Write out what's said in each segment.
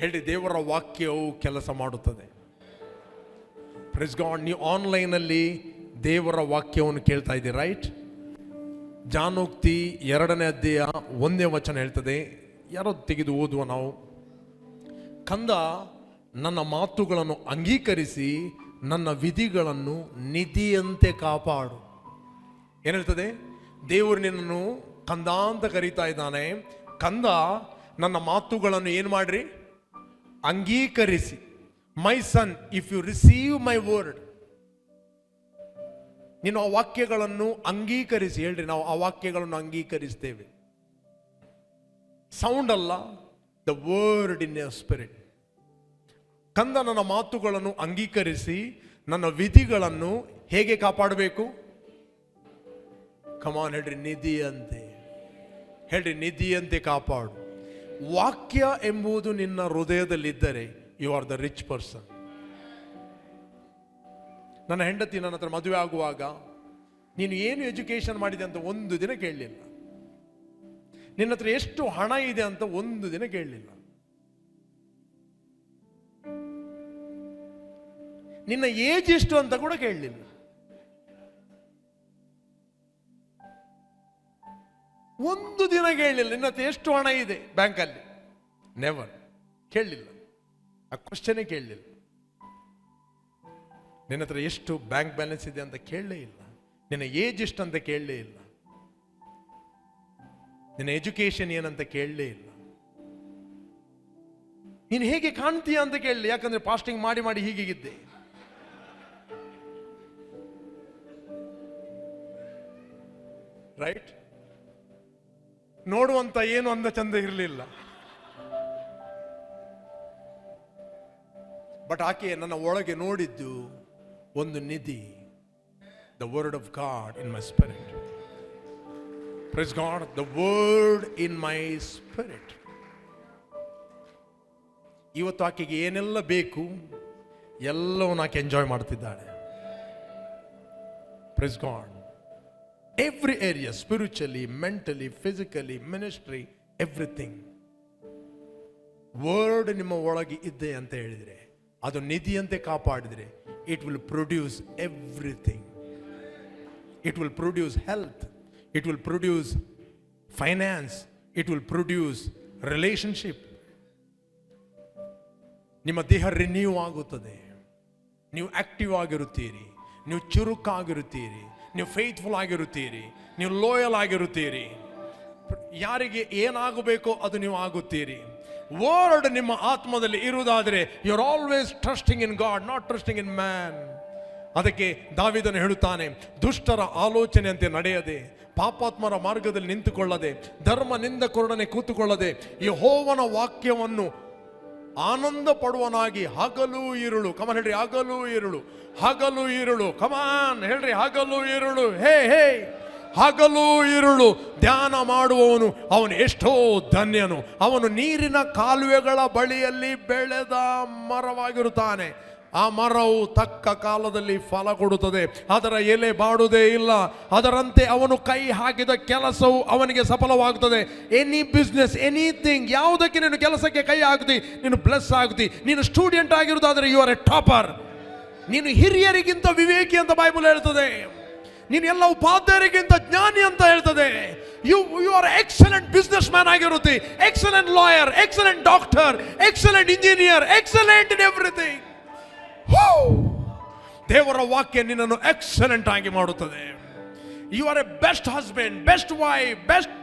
ಹೇಳಿ ದೇವರ ವಾಕ್ಯವು ಕೆಲಸ ಮಾಡುತ್ತದೆ. ಪ್ರೆಸ್ ಗಾಡ್ ನೀವು ಆನ್ಲೈನಲ್ಲಿ ದೇವರ ವಾಕ್ಯವನ್ನು ಕೇಳ್ತಾ ಇದ್ದೀರಿ ರೈಟ್ ಜಾನೋಕ್ತಿ ಎರಡನೇ ಅಧ್ಯಾಯ ಒಂದೇ ವಚನ ಹೇಳ್ತದೆ. ಯಾರೋ ತೆಗೆದು ಓದುವ ನಾವು. ಕಂದ, ನನ್ನ ಮಾತುಗಳನ್ನು ಅಂಗೀಕರಿಸಿ, ನನ್ನ ವಿಧಿಗಳನ್ನು ನಿಧಿಯಂತೆ ಕಾಪಾಡು. ಏನು ಹೇಳ್ತದೆ? ದೇವರು ನಿನ್ನನ್ನು ಕಂದ ಅಂತ ಕರೀತಾ ಇದ್ದಾನೆ. ಕಂದ, ನನ್ನ ಮಾತುಗಳನ್ನು ಏನು ಮಾಡ್ರಿ? ಅಂಗೀಕರಿಸಿ. My son if you receive my word ನೀನು ಆ ವಾಕ್ಯಗಳನ್ನು ಅಂಗೀಕರಿಸಿ. ಹೇಳ್ರಿ, ನಾವು ಆ ವಾಕ್ಯಗಳನ್ನು ಅಂಗೀಕರಿಸ್ತೇವೆ. ಸೌಂಡ್ ಅಲ್ಲ the word in your spirit ಕಂದ ನನ್ನ ಮಾತುಗಳನ್ನು ಅಂಗೀಕರಿಸಿ, ನನ್ನ ವಿಧಿಗಳನ್ನು ಹೇಗೆ ಕಾಪಾಡಬೇಕು? ಕಮಾನ್ ಹೇಳ್ರಿ, ನಿಧಿಯಂತೆ. ಹೇಳ್ರಿ, ನಿಧಿಯಂತೆ ಕಾಪಾಡು. ವಾಕ್ಯ ಎಂಬುದು ನಿನ್ನ ಹೃದಯದಲ್ಲಿದ್ದರೆ you are the rich person ನನ್ನ ಹೆಂಡತಿ ನನ್ನ ಹತ್ರ ಮದುವೆ ಆಗುವಾಗ, ನೀನು ಏನು ಎಜುಕೇಶನ್ ಮಾಡಿದೆ ಅಂತ ಒಂದು ದಿನ ಕೇಳಲಿಲ್ಲ. ನಿನ್ನ ಹತ್ರ ಎಷ್ಟು ಹಣ ಇದೆ ಅಂತ ಒಂದು ದಿನ ಕೇಳಲಿಲ್ಲ. ನಿನ್ನ ಏಜ್ ಎಷ್ಟು ಅಂತ ಕೂಡ ಕೇಳಲಿಲ್ಲ. ಒಂದು ದಿನ ಕೇಳಲಿಲ್ಲ ನಿನ್ನ ಹತ್ರ ಎಷ್ಟು ಹಣ ಇದೆ ಬ್ಯಾಂಕಲ್ಲಿ? ನೆವರ್ ಕೇಳಲಿಲ್ಲ ಆ ಕ್ವಶನೇ ಕೇಳಲಿಲ್ಲ ನಿನ್ನ ಹತ್ರ ಎಷ್ಟು ಬ್ಯಾಂಕ್ ಬ್ಯಾಲೆನ್ಸ್ ಇದೆ ಅಂತ ಕೇಳಲೇ ಇಲ್ಲ. ನಿನ್ನ ಏಜ್ ಎಷ್ಟು ಅಂತ ಕೇಳಲೇ ಇಲ್ಲ. ನಿನ್ನ ಎಜುಕೇಶನ್ ಏನಂತ ಕೇಳಲೇ ಇಲ್ಲ. ನೀನು ಹೇಗೆ ಕಾಣ್ತೀಯ ಅಂತ ಕೇಳಲಿ, ಯಾಕಂದ್ರೆ ಫಾಸ್ಟಿಂಗ್ ಮಾಡಿ ಮಾಡಿ ಹೀಗಿದ್ದೆ ರೈಟ್ ನೋಡುವಂತ ಏನು ಅಂದ ಚಂದ ಇರಲಿಲ್ಲ. ಬಟ್ ಆಕೆ ನನ್ನ ಒಳಗೆ ನೋಡಿದ್ದು ಒಂದು ನಿಧಿ. The word of God in my spirit praise God the word in my spirit ಇವತ್ತು ಆಕೆಗೆ ಏನೆಲ್ಲ ಬೇಕು, ಎಲ್ಲವನ್ನು ಆಕೆ ಎಂಜಾಯ್ ಮಾಡ್ತಿದ್ದಾಳೆ. Praise God every area spiritually mentally physically ministry everything word ನಿಮ್ಮ ಒಳಗೆ ಇದೆ ಅಂತ ಹೇಳಿದರೆ, ಅದು ನಿಧಿಯಂತೆ ಕಾಪಾಡಿದರೆ it will produce everything it will produce health it will produce finance it will produce relationship ನಿಮ್ಮ ದೇಹ ರಿನ್ಯೂ ಆಗುತ್ತದೆ. ನೀವು ಆಕ್ಟಿವ್ ಆಗಿರುತ್ತೀರಿ. ನೀವು ಚುರುಕಾಗಿರುತ್ತೀರಿ. ನೀವು ಫೇತ್ಫುಲ್ ಆಗಿರುತ್ತೀರಿ, ನೀವು ಲೋಯಲ್ ಆಗಿರುತ್ತೀರಿ. ಯಾರಿಗೆ ಏನಾಗಬೇಕೋ ಅದು ನೀವು ಆಗುತ್ತೀರಿ. ವರ್ಡ್ ನಿಮ್ಮ ಆತ್ಮದಲ್ಲಿ ಇರುವುದಾದರೆ you are always trusting in God not trusting in man ಅದಕ್ಕೆ ದಾವಿದನು ಹೇಳುತ್ತಾನೆ, ದುಷ್ಟರ ಆಲೋಚನೆಯಂತೆ ನಡೆಯದೆ, ಪಾಪಾತ್ಮರ ಮಾರ್ಗದಲ್ಲಿ ನಿಂತುಕೊಳ್ಳದೆ ಧರ್ಮ ನಿಂದಕೊರಡನೆ ಕೂತುಕೊಳ್ಳದೆ ಈ ಹೋವನ ವಾಕ್ಯವನ್ನು ಆನಂದ ಪಡುವನಾಗಿ ಹಗಲು ಇರುಳು. ಕಮಾನ್ ಹೇಳ್ರಿ, ಹಗಲು ಇರುಳು. ಹಗಲು ಇರುಳು. ಕಮಾನ್ ಹೇಳ್ರಿ, ಹಗಲು ಇರುಳು. ಹೇ ಹೇ. ಹಗಲು ಇರುಳು. ಧ್ಯಾನ ಮಾಡುವವನು, ಅವನು ಎಷ್ಟೋ ಧನ್ಯನು. ಅವನು ನೀರಿನ ಕಾಲುವೆಗಳ ಬಳಿಯಲ್ಲಿ ಬೆಳೆದ ಮರವಾಗಿರುತ್ತಾನೆ. ಆ ಮರವು ತಕ್ಕ ಕಾಲದಲ್ಲಿ ಫಲ ಕೊಡುತ್ತದೆ. ಅದರ ಎಲೆ ಬಾಡುವುದೇ ಇಲ್ಲ. ಅದರಂತೆ ಅವನು ಕೈ ಹಾಕಿದ ಕೆಲಸವು ಅವನಿಗೆ ಸಫಲವಾಗುತ್ತದೆ. ಎನಿ ಬಿಸ್ನೆಸ್ ಎನಿಥಿಂಗ್ ಯಾವುದಕ್ಕೆ ನೀನು ಕೆಲಸಕ್ಕೆ ಕೈ ಹಾಕ್ತಿ ನೀನು ಬ್ಲೆಸ್ ಆಗುತ್ತಿ ನೀನು ಸ್ಟೂಡೆಂಟ್ ಆಗಿರುವುದಾದರೆ ಯು ಆರ್ ಎ ಟಾಪರ್ ನೀನು ಹಿರಿಯರಿಗಿಂತ ವಿವೇಕಿ ಅಂತ ಬೈಬಲ್ ಹೇಳ್ತದೆ. ನೀನು ಎಲ್ಲ ಉಪಾಧ್ಯಾಯರಿಗಿಂತ ಜ್ಞಾನಿ ಅಂತ ಹೇಳ್ತದೆ. You you are excellent business man ಆಗಿರುತ್ತೆ. Excellent lawyer excellent doctor excellent engineer excellent in everything ದೇವರ ವಾಕ್ಯ ನಿನ್ನನ್ನು ಎಕ್ಸಲೆಂಟ್ ಆಗಿ ಮಾಡುತ್ತದೆ. You are a best husband best wife best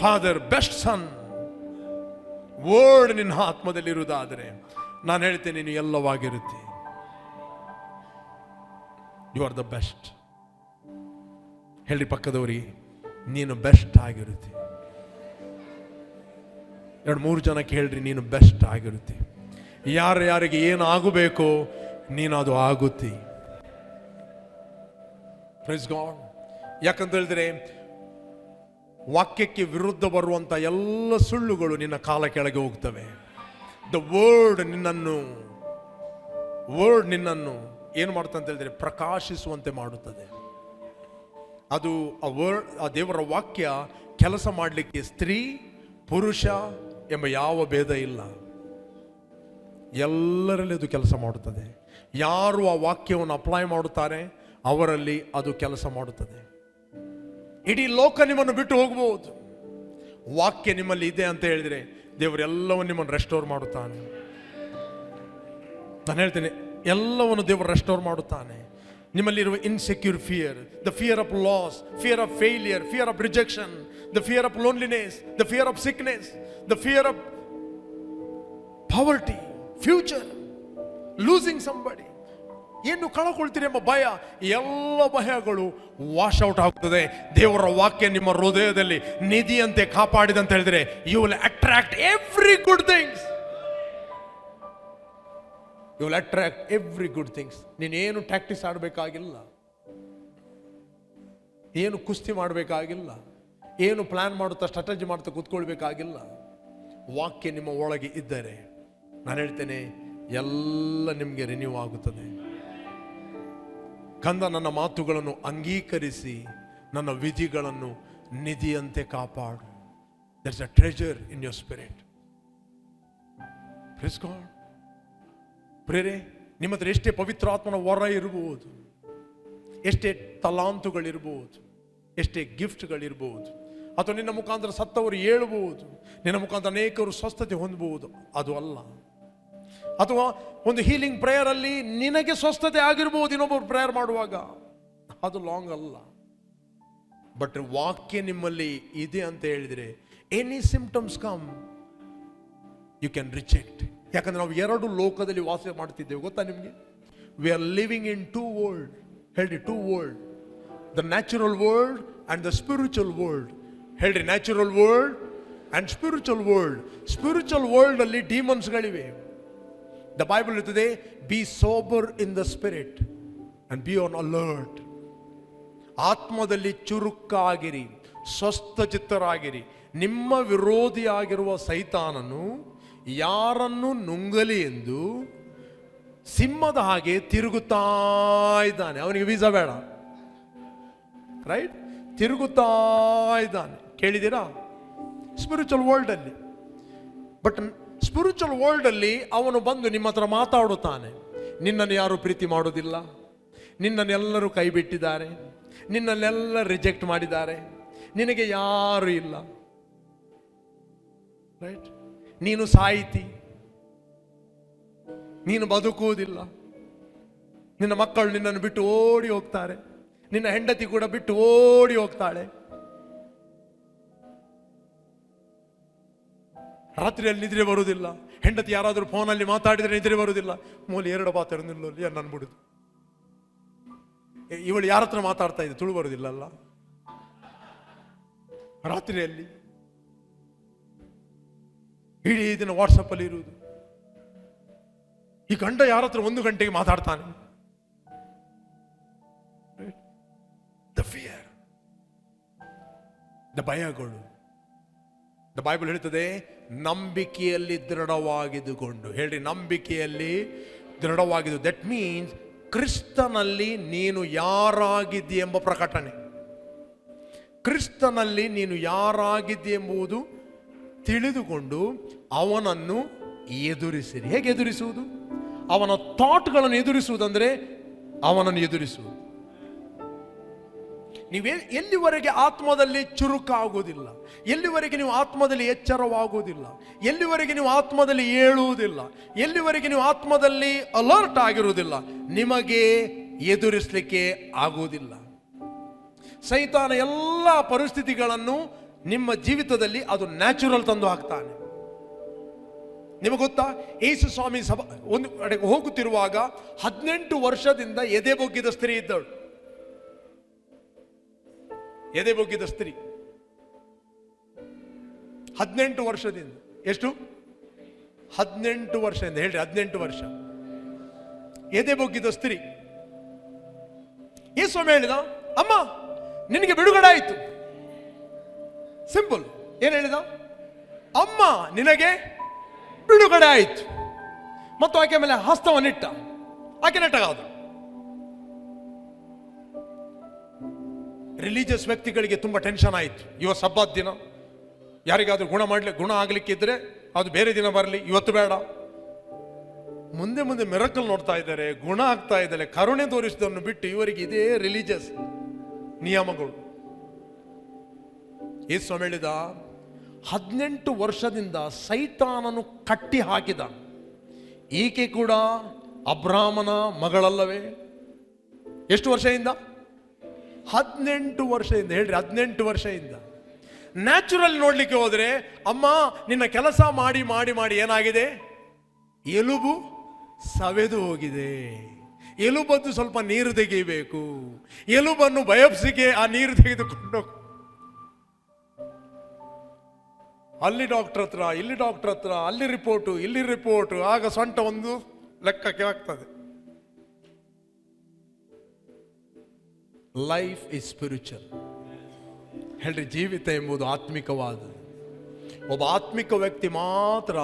father best son word ನಿನ್ನ ಆತ್ಮದಲ್ಲಿರುವುದಾದರೆ ನಾನು ಹೇಳ್ತೇನೆ, ನೀನು ಎಲ್ಲವಾಗಿರುತ್ತೆ. ಯು ಆರ್ ದ ಬೆಸ್ಟ್ ಹೇಳಿ ಪಕ್ಕದವರಿಗೆ ನೀನು ಬೆಸ್ಟ್ ಆಗಿರುತ್ತೆ. ಎರಡು ಮೂರು ಜನಕ್ಕೆ ಹೇಳ್ರಿ ನೀನು ಬೆಸ್ಟ್ ಆಗಿರುತ್ತೆ. ಯಾರು ಯಾರಿಗೆ ಏನು ಆಗಬೇಕು ನೀನು ಅದು ಆಗುತ್ತಿ. ಪ್ರೈಸ್ ಗಾಡ್ ಯಾಕಂತ ಹೇಳಿದ್ರೆ, ವಾಕ್ಯಕ್ಕೆ ವಿರುದ್ಧ ಬರುವಂಥ ಎಲ್ಲ ಸುಳ್ಳುಗಳು ನಿನ್ನ ಕಾಲ ಕೆಳಗೆ ಹೋಗ್ತವೆ. ದ ವರ್ಡ್ ನಿನ್ನನ್ನು ವರ್ಡ್ ನಿನ್ನನ್ನು ಏನು ಮಾಡುತ್ತೆ ಅಂತ ಹೇಳಿದ್ರೆ ಪ್ರಕಾಶಿಸುವಂತೆ ಮಾಡುತ್ತದೆ. ಅದು ಆ ವರ್ಡ್ ಆ ದೇವರ ವಾಕ್ಯ ಕೆಲಸ ಮಾಡಲಿಕ್ಕೆ ಸ್ತ್ರೀ, ಪುರುಷ ಎಂಬ ಯಾವ ಭೇದ ಇಲ್ಲ. ಎಲ್ಲರಲ್ಲಿ ಅದು ಕೆಲಸ ಮಾಡುತ್ತದೆ. ಯಾರು ಆ ವಾಕ್ಯವನ್ನು ಅಪ್ಲೈ ಮಾಡುತ್ತಾರೆ, ಅವರಲ್ಲಿ ಅದು ಕೆಲಸ ಮಾಡುತ್ತದೆ. ಇಡೀ ಲೋಕ ನಿಮ್ಮನ್ನು ಬಿಟ್ಟು ಹೋಗಬಹುದು. ವಾಕ್ಯ ನಿಮ್ಮಲ್ಲಿ ಇದೆ ಅಂತ ಹೇಳಿದರೆ ದೇವರೆಲ್ಲವನ್ನು ನಿಮ್ಮನ್ನು ರೆಸ್ಟೋರ್ ಮಾಡುತ್ತಾನೆ. ನಾನು ಹೇಳ್ತೇನೆ, ಎಲ್ಲವನ್ನು ದೇವರು ರೆಸ್ಟೋರ್ ಮಾಡುತ್ತಾನೆ. ನಿಮ್ಮಲ್ಲಿರುವ insecure fear the fear of loss fear of failure fear of rejection the fear of loneliness the fear of sickness the fear of poverty future losing somebody ಏನು ಕಳಕೊಳ್ತೀರಿ ಎಂಬ ಭಯ? ಎಲ್ಲ ಭಯಗಳು ವಾಶ್ ಔಟ್ ಆಗ್ತದೆ ದೇವರ ವಾಕ್ಯ ನಿಮ್ಮ ಹೃದಯದಲ್ಲಿ ನಿಧಿಯಂತೆ ಕಾಪಾಡಿದಂತ ಹೇಳಿದ್ರೆ you will attract every good things you will attract every good things ನೀನೇನು ಟ್ಯಾಕ್ಟಿಸ್ ಆಡಬೇಕಾಗಿಲ್ಲ. ಏನು ಕುಸ್ತಿ ಮಾಡಬೇಕಾಗಿಲ್ಲ. ಏನು ಪ್ಲಾನ್ ಮಾಡುತ್ತಾ ಸ್ಟ್ರಾಟಜಿ ಮಾಡ್ತಾ ಕೂತ್ಕೊಳ್ಬೇಕಾಗಿಲ್ಲ. ವಾಕ್ಯ ನಿಮ್ಮ ಒಳಗೆ ಇದ್ದರೆ ನಾನು ಹೇಳ್ತೇನೆ, ಎಲ್ಲ ನಿಮಗೆ ರಿನ್ಯೂ ಆಗುತ್ತದೆ. ಕಂದ ನನ್ನ ಮಾತುಗಳನ್ನು ಅಂಗೀಕರಿಸಿ, ನನ್ನ ವಿಧಿಗಳನ್ನು ನಿಧಿಯಂತೆ ಕಾಪಾಡು. There's a treasure in your spirit prayer, ನಿಮ್ಮ ಹತ್ರ ಎಷ್ಟೇ ಪವಿತ್ರಾತ್ಮನ ವರ ಇರಬಹುದು ಎಷ್ಟೇ ತಲಾಂತುಗಳಿರ್ಬೋದು, ಎಷ್ಟೇ ಗಿಫ್ಟ್ಗಳಿರ್ಬೋದು, ಅಥವಾ ನಿನ್ನ ಮುಖಾಂತರ ಸತ್ತವರು ಏಳಬಹುದು ನಿನ್ನ ಮುಖಾಂತರ ಅನೇಕರು ಸ್ವಸ್ಥತೆ ಹೊಂದಬಹುದು, ಅದು ಅಲ್ಲ. ಅಥವಾ ಒಂದು ಹೀಲಿಂಗ್ ಪ್ರೇಯರ್ ಅಲ್ಲಿ ನಿನಗೆ ಸ್ವಸ್ಥತೆ ಆಗಿರ್ಬೋದು ಇನ್ನೊಬ್ಬರು ಪ್ರೇಯರ್ ಮಾಡುವಾಗ? ಅದು ಲಾಂಗ್ ಅಲ್ಲ. ಬಟ್ ವಾಕ್ಯ ನಿಮ್ಮಲ್ಲಿ ಇದೆ ಅಂತ ಹೇಳಿದ್ರೆ any symptoms come you can reject ಯಾಕಂದ್ರೆ ನಾವು ಎರಡು ಲೋಕದಲ್ಲಿ ವಾಸ ಮಾಡ್ತಿದ್ದೇವೆ, ಗೊತ್ತಾ ನಿಮಗೆ? We are living in two world ಹೇಳ್ರಿ two world the natural world and the spiritual world ಹೇಳ್ರಿ natural world and spiritual world spiritual world ಅಲ್ಲಿ ಡಿಮನ್ಸ್ಗಳಿವೆ ದ ಬೈಬಲ್ ಇರ್ತದೆ be sober in the spirit and be on alert ಆತ್ಮದಲ್ಲಿ ಚುರುಕಾಗಿರಿ, ಸ್ವಸ್ಥಚಿತ್ತರಾಗಿರಿ. ನಿಮ್ಮ ವಿರೋಧಿಯಾಗಿರುವ ಸೈತಾನನು ಯಾರನ್ನು ನುಂಗಲಿ ಎಂದು ಸಿಂಹದ ಹಾಗೆ ತಿರುಗುತ್ತಾ ಇದ್ದಾನೆ. ಅವನಿಗೆ ವೀಸಾ ಬೇಡ. ರೈಟ್ ತಿರುಗುತ್ತಾ ಇದ್ದಾನೆ. ಕೇಳಿದ್ದೀರಾ? ಸ್ಪಿರಿಚುವಲ್ ವರ್ಲ್ಡ್ ಅಲ್ಲಿ. ಬಟ್ ಸ್ಪಿರಿಚುವಲ್ ವರ್ಲ್ಡ್ ಅಲ್ಲಿ ಅವನು ಬಂದು ನಿಮ್ಮ ಹತ್ರ ಮಾತಾಡುತ್ತಾನೆ. ನಿನ್ನನ್ನು ಯಾರು ಪ್ರೀತಿ ಮಾಡೋದಿಲ್ಲ ನಿನ್ನನ್ನೆಲ್ಲರೂ ಕೈ ಬಿಟ್ಟಿದ್ದಾರೆ. ನಿನ್ನನ್ನೆಲ್ಲ ರಿಜೆಕ್ಟ್ ಮಾಡಿದ್ದಾರೆ. ನಿನಗೆ ಯಾರು ಇಲ್ಲ. ರೈಟ್ ನೀನು ಸಾಯಿತಿ ನೀನು ಬದುಕುವುದಿಲ್ಲ. ನಿನ್ನ ಮಕ್ಕಳು ನಿನ್ನನ್ನು ಬಿಟ್ಟು ಓಡಿ ಹೋಗ್ತಾರೆ. ನಿನ್ನ ಹೆಂಡತಿ ಕೂಡ ಬಿಟ್ಟು ಓಡಿ ಹೋಗ್ತಾಳೆ. ರಾತ್ರಿಯಲ್ಲಿ ನಿದ್ರೆ ಬರುವುದಿಲ್ಲ. ಹೆಂಡತಿ ಯಾರಾದರೂ ಫೋನಲ್ಲಿ ಮಾತಾಡಿದರೆ ನಿದ್ರೆ ಬರುವುದಿಲ್ಲ. ಮೂಲ ಎರಡು ಪಾತ್ರ ನಿಲ್ಲಲ್ಲಿ ನನ್ಬಿಡುದು ಇವಳು ಯಾರ ಹತ್ರ ಮಾತಾಡ್ತಾ ಇದೆ? ತುಳು ಬರುವುದಿಲ್ಲಲ್ಲ ರಾತ್ರಿಯಲ್ಲಿ ಇಡೀ ದಿನ ವಾಟ್ಸಪ್ ಅಲ್ಲಿ ಇರುವುದು. ಈ ಗಂಡ ಯಾರ ಹತ್ರ ಒಂದು ಗಂಟೆಗೆ ಮಾತಾಡ್ತಾನೆ? ದ ಫಿಯರ್ ದ ಭಯಗಳು. ದ ಬೈಬಲ್ ಹೇಳ್ತದೆ ನಂಬಿಕೆಯಲ್ಲಿ ದೃಢವಾಗಿದ್ದುಕೊಂಡು. ಹೇಳಿ ನಂಬಿಕೆಯಲ್ಲಿ ದೃಢವಾಗಿದ್ದು. ದಟ್ ಮೀನ್ಸ್ ಕ್ರಿಸ್ತನಲ್ಲಿ ನೀನು ಯಾರಾಗಿದ್ದಿ ಎಂಬ ಪ್ರಕಟಣೆ. ಕ್ರಿಸ್ತನಲ್ಲಿ ನೀನು ಯಾರಾಗಿದ್ದಿ ಎಂಬುದು ತಿಳಿದುಕೊಂಡು ಅವನನ್ನು ಎದುರಿಸಿರಿ. ಹೇಗೆ ಎದುರಿಸುವುದು? ಅವನ ಥಾಟ್ಗಳನ್ನು ಎದುರಿಸುವುದಂದರೆ ಅವನನ್ನು ಎದುರಿಸುವುದು. ನೀವೇ ಎಲ್ಲಿವರೆಗೆ ಆತ್ಮದಲ್ಲಿ ಚುರುಕಾಗುವುದಿಲ್ಲ? ಎಲ್ಲಿವರೆಗೆ ನೀವು ಆತ್ಮದಲ್ಲಿ ಎಚ್ಚರವಾಗುವುದಿಲ್ಲ? ಎಲ್ಲಿವರೆಗೆ ನೀವು ಆತ್ಮದಲ್ಲಿ ಏಳುವುದಿಲ್ಲ? ಎಲ್ಲಿವರೆಗೆ ನೀವು ಆತ್ಮದಲ್ಲಿ ಅಲರ್ಟ್ ಆಗಿರುವುದಿಲ್ಲ? ನಿಮಗೆ ಎದುರಿಸಲಿಕ್ಕೆ ಆಗುವುದಿಲ್ಲ. ಸೈತಾನ ಎಲ್ಲ ಪರಿಸ್ಥಿತಿಗಳನ್ನು ನಿಮ್ಮ ಜೀವಿತದಲ್ಲಿ ಅದು ನ್ಯಾಚುರಲ್ ತಂದು ಹಾಕ್ತಾನೆ. ನಿಮಗೆ ಗೊತ್ತಾ? ಯೇಸು ಸ್ವಾಮಿ ಸಭಾ ಒಂದು ಕಡೆಗೆ ಹೋಗುತ್ತಿರುವಾಗ ಹದಿನೆಂಟು ವರ್ಷದಿಂದ ಎದೆ ಬೊಗ್ಗಿದ ಸ್ತ್ರೀ ಇದ್ದಳು. ಎದೆ ಬೊಗ್ಗಿದ ಸ್ತ್ರೀ. ಹದಿನೆಂಟು ವರ್ಷದಿಂದ, ಎಷ್ಟು? ಹದಿನೆಂಟು ವರ್ಷದಿಂದ, ಹೇಳ್ರಿ, ಹದಿನೆಂಟು ವರ್ಷ. ಎದೆ ಬೊಗ್ಗಿದ ಸ್ತ್ರೀ. ಈ ಸ್ವಾಮಿ ಹೇಳಿದ, ಅಮ್ಮ, ನಿನಗೆ ಬಿಡುಗಡೆ ಆಯಿತು. ಸಿಂಪಲ್ ಏನ್ ಹೇಳಿದ? ಅಮ್ಮ, ನಿನಗೆ ಬಿಡುಗಡೆ ಆಯಿತು. ಮತ್ತು ಆಕೆ ಮೇಲೆ ಹಸ್ತವನ್ನಿಟ್ಟ. ಆಕೆ ನೆಟ್ಟಗಾದ ರಿಲಿಜಿಯಸ್ ವ್ಯಕ್ತಿಗಳಿಗೆ ತುಂಬ ಟೆನ್ಷನ್ ಆಯಿತು. ಇವತ್ತು ಹಬ್ಬದ ದಿನ. ಯಾರಿಗಾದರೂ ಗುಣ ಮಾಡಲಿ, ಗುಣ ಆಗಲಿಕ್ಕಿದ್ರೆ ಅದು ಬೇರೆ ದಿನ ಬರಲಿ, ಇವತ್ತು ಬೇಡ. ಮುಂದೆ ಮುಂದೆ ಮೆರಕಲ್ ನೋಡ್ತಾ ಇದ್ದಾರೆ, ಗುಣ ಆಗ್ತಾ ಇದ್ದಾರೆ, ಕರುಣೆ ತೋರಿಸಿದನ್ನು ಬಿಟ್ಟು ಇವರಿಗೆ ಇದೇ ರಿಲಿಜಿಯಸ್ ನಿಯಮಗಳು. ಯೇಸು ಹೇಳಿದ, ಹದಿನೆಂಟು ವರ್ಷದಿಂದ ಸೈತಾನನು ಕಟ್ಟಿ ಹಾಕಿದ. ಈಕೆ ಕೂಡ ಅಬ್ರಾಹ್ಮನ ಮಗಳಲ್ಲವೇ? ಎಷ್ಟು ವರ್ಷದಿಂದ? ಹದಿನೆಂಟು ವರ್ಷದಿಂದ, ಹೇಳ್ರಿ, ಹದಿನೆಂಟು ವರ್ಷದಿಂದ. ನ್ಯಾಚುರಲ್ ನೋಡಲಿಕ್ಕೆ ಹೋದರೆ, ಅಮ್ಮ, ನಿನ್ನ ಕೆಲಸ ಮಾಡಿ ಮಾಡಿ ಮಾಡಿ ಏನಾಗಿದೆ? ಎಲುಬು ಸವೆದು ಹೋಗಿದೆ. ಎಲುಬದ್ದು ಸ್ವಲ್ಪ ನೀರು ತೆಗಿಬೇಕು. ಎಲುಬನ್ನು ಬಯಪ್ಸಿಗೆ ಆ ನೀರು ತೆಗೆದುಕೊಂಡು ಅಲ್ಲಿ ಡಾಕ್ಟರ್ ಹತ್ರ, ಇಲ್ಲಿ ಡಾಕ್ಟರ್ ಹತ್ರ, ಅಲ್ಲಿ ರಿಪೋರ್ಟು ಇಲ್ಲಿ ರಿಪೋರ್ಟು ಆಗ ಸೊಂಟ ಒಂದು ಲೆಕ್ಕಕ್ಕೆ ಆಗ್ತದೆ. ಲೈಫ್ ಇಸ್ ಸ್ಪಿರಿಚುವಲ್ ಹೇಳ್ರಿ ಜೀವಿತ ಎಂಬುದು ಆತ್ಮಿಕವಾದ ಒಬ್ಬ ಆತ್ಮಿಕ ವ್ಯಕ್ತಿ ಮಾತ್ರ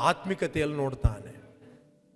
ಆತ್ಮಿಕತೆಯಲ್ಲಿ ನೋಡ್ತಾನೆ.